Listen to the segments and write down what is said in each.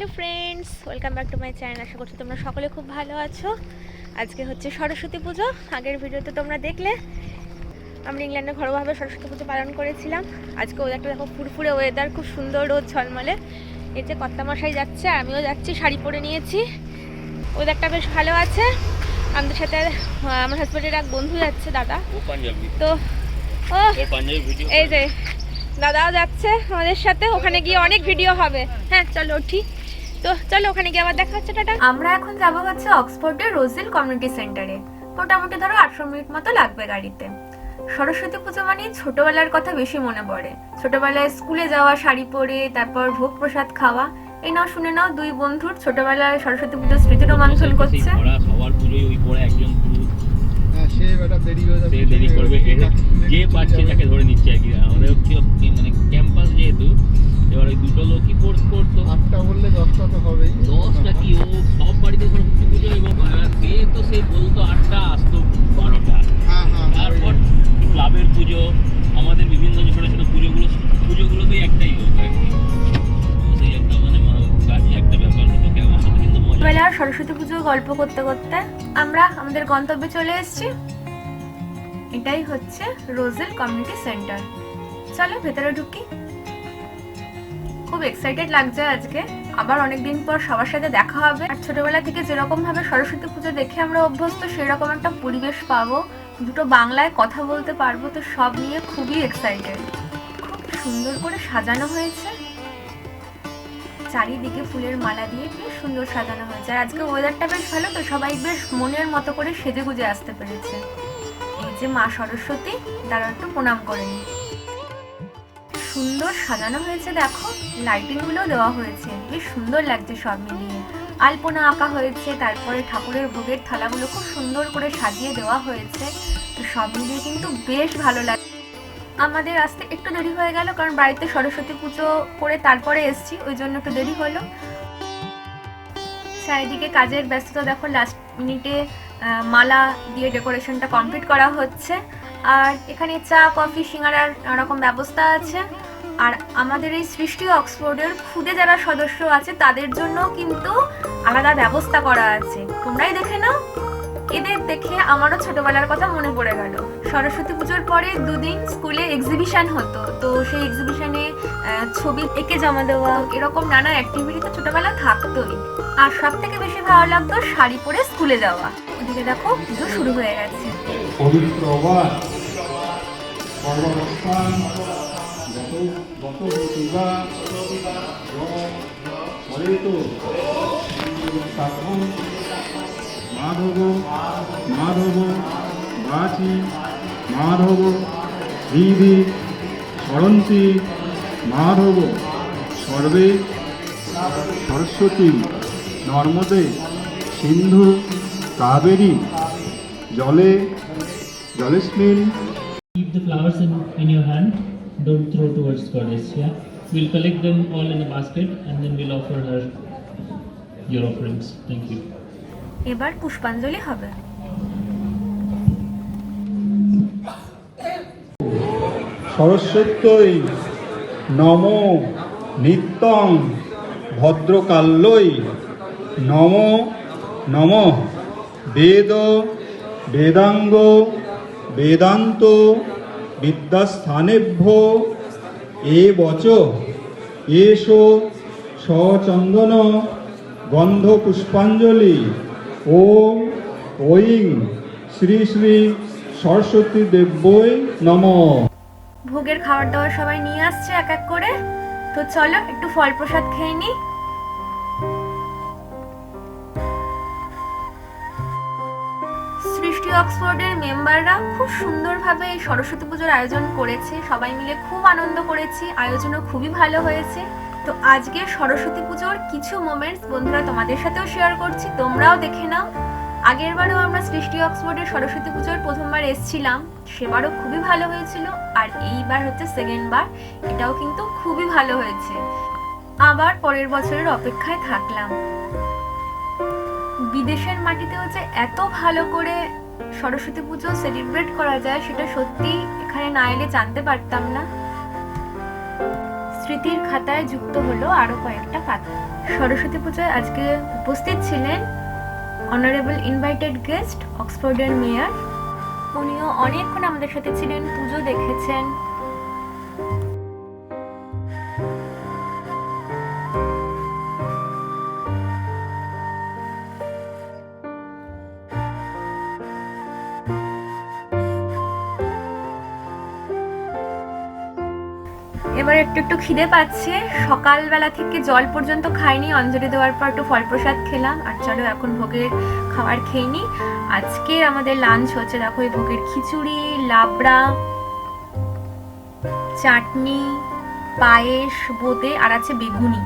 Hello friends welcome back to my channel. আশা করছি তোমরা সকলে খুব ভালো আছো। আজকে হচ্ছে সরস্বতী পুজো। আগের ভিডিওতে তোমরা দেখলে আমরা ইংল্যান্ডে ঘরোয়াভাবে সরস্বতী পুজো পালন করেছিলাম। আজকে ওয়েদারটা দেখো ফুরফুরে ওয়েদার খুব সুন্দর রোদ ঝলমলে। এই যে কর্তামশাই যাচ্ছে আমিও যাচ্ছি শাড়ি পরে নিয়েছি। ওয়েদারটা বেশ ভালো আছে। আমাদের সাথে আমার হাজব্যান্ডের এক বন্ধু যাচ্ছে দাদা। তো ও এই যে দাদাও যাচ্ছে আমাদের সাথে। ওখানে গিয়ে অনেক ভিডিও হবে। হ্যাঁ চলো উঠি। তো চলো ওখানে গিয়ে আবার দেখা হচ্ছে টাটা। আমরা এখন যাব হচ্ছে অক্সফোর্ডের রোজেল কমিউনিটি সেন্টারে। মোটামুটি ধরো আটশো মিনিট মতো লাগবে গাড়িতে। সরস্বতী পুজো মানে ছোটবেলার কথা বেশি মনে পড়ে। ছোটবেলায় স্কুলে যাওয়া শাড়ি পরে তারপর ভোগ প্রসাদ খাওয়া। এই নাও শুনে নাও দুই বন্ধুর ছোটবেলায় সরস্বতী পুজোর স্মৃতি রোমাঞ্চন করছে। খাওয়ার পুজোয় ওই পরে একজন হ্যাঁ, সে বেটা দেরি হয়ে যাবে। দেরি করবে যে পাচ্ছে তাকে ধরে নিচ্ছে আর কি। আমাদের কি মানে ক্যাম্পাস যেহেতু এবার ওই দুটো লোকই কোর্স করতো। করতে করতে আমরা আমাদের গন্তব্যে চলে এসেছি। এটাই হচ্ছে রোজেল কমিউনিটি সেন্টার। চলো ভেতরে ঢুকি। খুব এক্সাইটেড লাগছে আজকে। আবার অনেকদিন পর সবার সাথে দেখা হবে। আর ছোটবেলা থেকে যেরকম ভাবে সরস্বতী পুজো দেখে আমরা অভ্যস্ত, সেরকম একটা পরিবেশ পাবো। দুটো বাংলায় কথা বলতে পারব, তো সব নিয়ে খুবই এক্সাইটেড খুব সুন্দর করে সাজানো হয়েছে। চারিদিকে ফুলের মালা দিয়ে বেশ সুন্দর সাজানো হয়েছে। আর আজকে ওয়েদারটা বেশ ভালো, তো সবাই বেশ মনের মতো করে সেজে গুজে আসতে পেরেছে। এই যে মা সরস্বতী, তারা একটু প্রণাম করে সুন্দর সাজানো হয়েছে, দেখো। লাইটিংগুলো দেওয়া হয়েছে। বেশ সুন্দর লাগছে সব মিলিয়ে। আলপনা আঁকা হয়েছে, তারপরে ঠাকুরের ভোগের থালাগুলো খুব সুন্দর করে সাজিয়ে দেওয়া হয়েছে। তো সব মিলিয়ে কিন্তু বেশ ভালো লাগে আমাদের আসতে একটু দেরি হয়ে গেল, কারণ বাড়িতে সরস্বতী পুজো করে তারপরে এসছি, ওই জন্য একটু দেরি হলো। চারিদিকে কাজের ব্যস্ততা, দেখো লাস্ট মিনিটে মালা দিয়ে ডেকোরেশনটা কমপ্লিট করা হচ্ছে। আর এখানে চা কফি সিঙ্গারার রকম ব্যবস্থা আছে। আর আমাদের এই সৃষ্টি অক্সফোর্ডের খুদে যারা সদস্য আছে, তাদের জন্য কিন্তু আলাদা ব্যবস্থা করা আছে। তোমরাই দেখে নাও। এদের দেখে আমারও ছোটবেলার কথা মনে পড়ে গেল। সরস্বতী পুজোর পরে দুদিন স্কুলে এক্সিবিশন হতো। তো সেই এক্সিবিশনে ছবি এঁকে জমা দেওয়া, এরকম নানা অ্যাক্টিভিটি তো ছোটবেলা থাকতোই। আর সব থেকে বেশি ভালো লাগতো শাড়ি পরে স্কুলে যাওয়া। ওদিকে দেখো পুজো শুরু হয়ে গেছে। পবিত্র মাধব মাধব বাচি মাধব হৃদি সরন্তি মাধব সর্বে সরস্বতী নর্মদে সিন্ধু কাবেরী জলে জলেস্মিন Keep the flowers in, your hand. Don't throw towards goddess. Yeah. We'll collect them all in a basket and then we'll offer her your offerings. Thank you. এবার পুষ্পাঞ্জলি হবে। সরস্বত্যই নম নিত্যং ভদ্রকাল্যই নম নম। বেদ, বেদাঙ্গ, বেদান্ত, বিদ্যাস্থানেভ্য। এ বচ, এসো সচন্দন গন্ধ পুষ্পাঞ্জলি ওম ঐং শ্রী শ্রী সরস্বতী দেব্যই নমঃ। ভোগের খাবার দাবার সবাই নিয়ে আসছে এক এক করে। তো চলো, একটু ফল প্রসাদ খেয়ে নিই। সৃষ্টি অক্সফোর্ডের মেম্বাররা খুব সুন্দরভাবে এই সরস্বতী পুজোর আয়োজন করেছে। সবাই মিলে খুব আনন্দ করেছি। আয়োজনও খুবই ভালো হয়েছে। তো আজকে সরস্বতী পুজোর কিছু মোমেন্টস বন্ধুরা তোমাদের সাথেও শেয়ার করছি, তোমরাও দেখে নাও। আগের বারও আমরা সৃষ্টি অক্সফোর্ডের সরস্বতী পুজোর প্রথমবার এসেছিলাম, সেবারও খুবই ভালো হয়েছিল, আর এইবার হচ্ছে সেকেন্ড বার, এটাও কিন্তু খুবই ভালো হয়েছে। আবার পরের বছরের অপেক্ষায় থাকলাম। বিদেশের মাটিতেও যে এত ভালো করে সরস্বতী পুজো সেলিব্রেট করা যায়, সেটা সত্যি এখানে না এলে জানতে পারতাম না। স্মৃতির খাতায় যুক্ত হলো আরও কয়েকটা পাতা। সরস্বতী পুজোয় আজকে উপস্থিত ছিলেন অনারেবল ইনভাইটেড গেস্ট অক্সফোর্ডের মেয়ার উনিও অনেকক্ষণ আমাদের সাথে ছিলেন, পুজো দেখেছেন। এবার একটু একটু খিদে পাচ্ছে। সকালবেলা থেকে জল পর্যন্ত খাইনি, অঞ্জলি দেওয়ার পর একটু ফল প্রসাদ খেলাম। আর চলো এখন ভোগের খাবার খেয়ে নিই আজকে আমাদের লাঞ্চ হচ্ছে, দেখো এই ভোগের খিচুড়ি, লাবড়া, চাটনি, পায়েস, বোঁদে, আর আছে বেগুনি।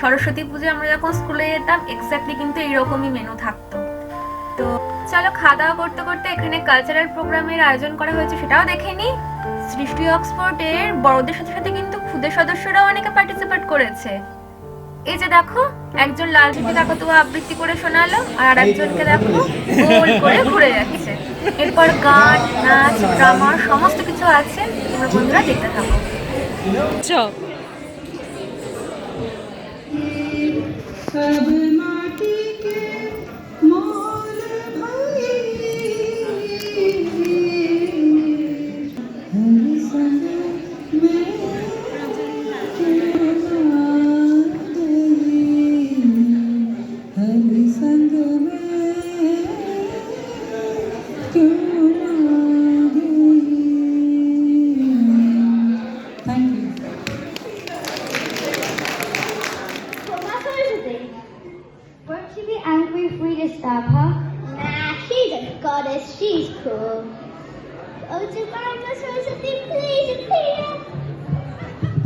সরস্বতী পুজো আমরা যখন স্কুলে যেতাম এক্স্যাক্টলি কিন্তু এইরকমই মেনু থাকতো। তো চলো খাওয়া দাওয়া করতে করতে এখানে কালচারাল প্রোগ্রামের আয়োজন করা হয়েছে, সেটাও দেখে নিই সৃষ্টি অক্সফোর্ডের বড়দের সাথে সাথে কিন্তু খুদে সদস্যরাও অনেকে পার্টিসিপেট করেছে। এই যে দেখো একজন লাল ঝুঁকি কাকতুয়া আবৃত্তি করে শোনালো আর একজনকে দেখো গোল করে ঘুরে যাচ্ছে। এরপর গান নাচ ড্রামা সমস্ত কিছু আছে তোমরা বন্ধুরা দেখতে থাকো। सब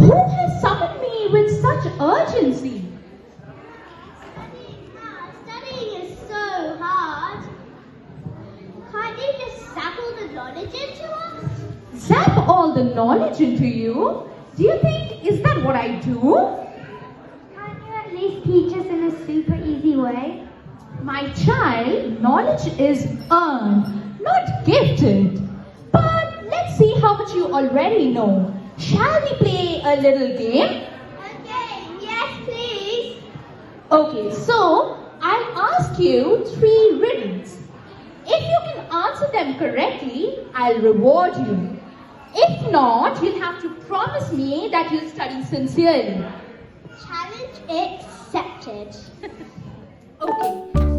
Who has summoned me with such urgency? Studying hard. Studying is so hard. Can't you just sap all the knowledge into us? Zap all the knowledge into you? Do you think, is that what I do? Can't you at least teach us in a super easy way? My child, knowledge is earned, not gifted. But let's see how much you already know. Shall we play a little game? Okay, yes, please. Okay, so I'll ask you three riddles. If you can answer them correctly, I'll reward you. If not, you'll have to promise me that you'll study sincerely. Challenge accepted. Okay.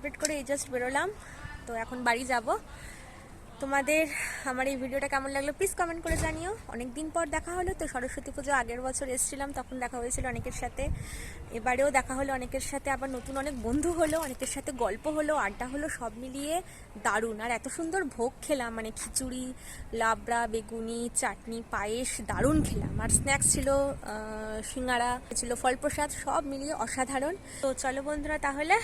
Celebrate করে এই just বেরোলাম। তো এখন বাড়ি যাব। তোমাদের আমার এই ভিডিওটা কেমন লাগল প্লিজ কমেন্ট করে জানিও। অনেক দিন পর দেখা হলো, তো সরস্বতী পুজো আগের বছর এসেছিলাম, তখন দেখা হয়েছিল অনেকের সাথে। এবারেও দেখা হলো অনেকের সাথে, আবার নতুন অনেক বন্ধু হলো, অনেকের সাথে গল্প হলো, আড্ডা হলো, সব মিলিয়ে দারুণ। আর এত সুন্দর ভোগ খেলাম মানে খিচুড়ি, লাবড়া, বেগুনি, চাটনি, পায়েস, দারুণ খেলাম। আর স্ন্যাক্স ছিল সিঙ্গারা, ছিল ফল প্রসাদ সব মিলিয়ে অসাধারণ। তো চলো বন্ধুরা তাহলে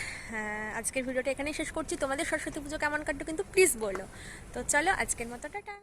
আজকের ভিডিওটা এখানেই শেষ করছি। তোমাদের সরস্বতী পুজো কেমন কাটলো কিন্তু প্লিজ বলো। তো চলো আজকের মতো টাটা।